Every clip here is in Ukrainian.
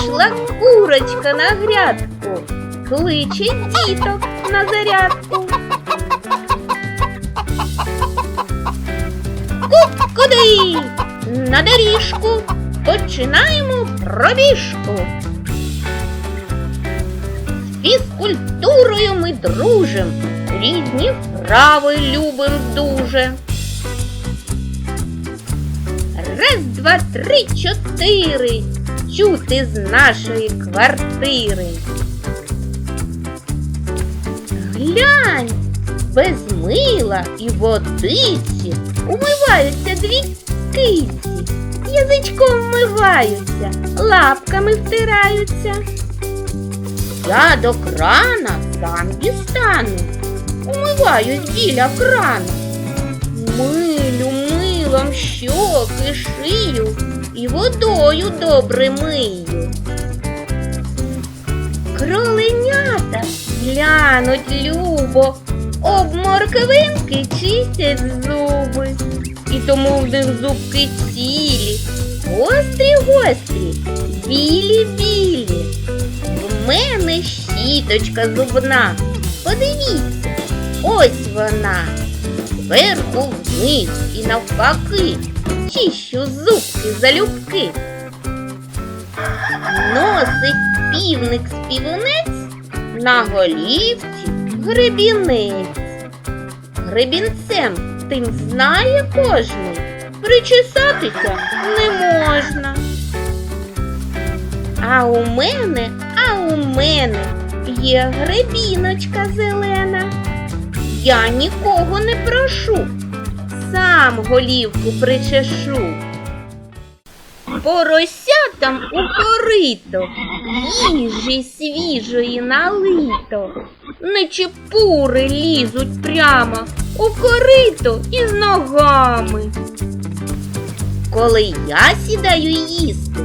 Сіла курочка на грядку, кличе діток на зарядку. Куди? На доріжку. Починаємо пробіжку. З фізкультурою ми дружим, різні вправи любим дуже. Раз, два, три, чотири. Чути з нашої квартири. Глянь, без мила і водиці умиваються дві киці. Язичком вмиваються, лапками втираються. Я до крана сам дістану, умиваюсь біля крана. Милю милом щоки шию і водою добре мию. Кроленята глянуть любо, об морквинки чистять зуби, і тому в них зубки цілі, гострі гострі, білі білі. В мене щіточка зубна. Подивіться, ось вона. Зверху вниз і навпаки. Чищу зубки залюбки. Носить півник співунець на голівці гребінець. Гребінцем тим знає кожний, причесатися не можна. А у мене, а у мене є гребіночка зелена. Я нікого не прошу, сам голівку причешу. Поросятам у корито, їжі свіжої налито, нечепури лізуть прямо у корито із ногами. Коли я сідаю їсти,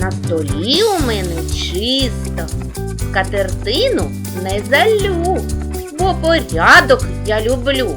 на столі у мене чисто, скатертину не залю, бо порядок я люблю.